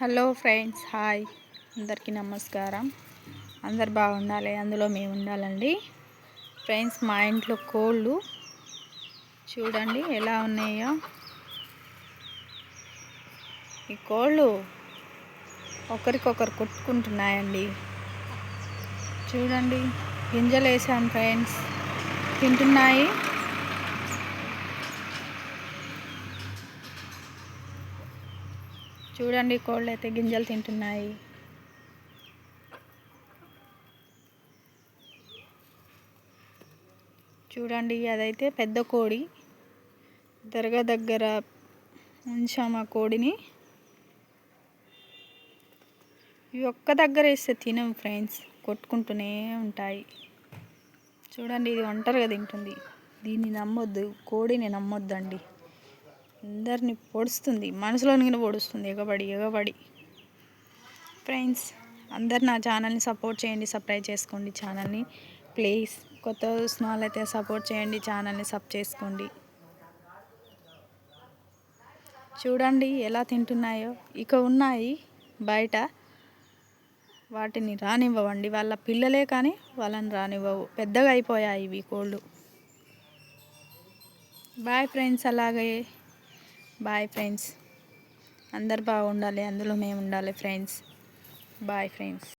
Hello friends hi. అందరికీ నమస్కారం. అందరు బాగుండాలి అందులో మేము ఉండాలండి. ఫ్రెండ్స్ మా ఇంట్లో కోళ్ళు చూడండి ఎలా ఉన్నాయో. ఈ కోళ్ళు ఒకరికొకరు కొట్టుకుంటున్నాయండి. చూడండి గింజలు వేసాను ఫ్రెండ్స్. తింటున్నాయి. చూడండి కోళ్ళు అయితే గింజలు తింటున్నాయి. చూడండి అదైతే పెద్ద కోడి. దర్గా దగ్గర ఉంచాము ఆ కోడిని. ఇవి ఒక్క దగ్గర వేస్తే తినం ఫ్రెండ్స్ కొట్టుకుంటూనే ఉంటాయి. చూడండి ఇది ఒంటరిగా తింటుంది. దీన్ని నమ్మొద్దు కోడిని నమ్మొద్దండి. అందరిని పొడుస్తుంది. మనసులోని పొడుస్తుంది. ఎగబడి ఎగబడి. ఫ్రెండ్స్ అందరు నా ఛానల్ని సపోర్ట్ చేయండి. సబ్స్క్రైబ్ చేసుకోండి ఛానల్ని. ప్లీజ్ కొత్త స్నాల్ అయితే సపోర్ట్ చేయండి. ఛానల్ని సబ్ చేసుకోండి. చూడండి ఎలా తింటున్నాయో. ఇక ఉన్నాయి బయట. వాటిని రానివ్వవండి. వాళ్ళ పిల్లలే కానీ వాళ్ళని రానివ్వవు. పెద్దగా అయిపోయాయి ఇవి కోళ్ళు. బాయ్ ఫ్రెండ్స్ అలాగే. బాయ్ ఫ్రెండ్స్ అందరు బాగుండాలి అందులో మేము ఉండాలి ఫ్రెండ్స్ బాయ్ ఫ్రెండ్స్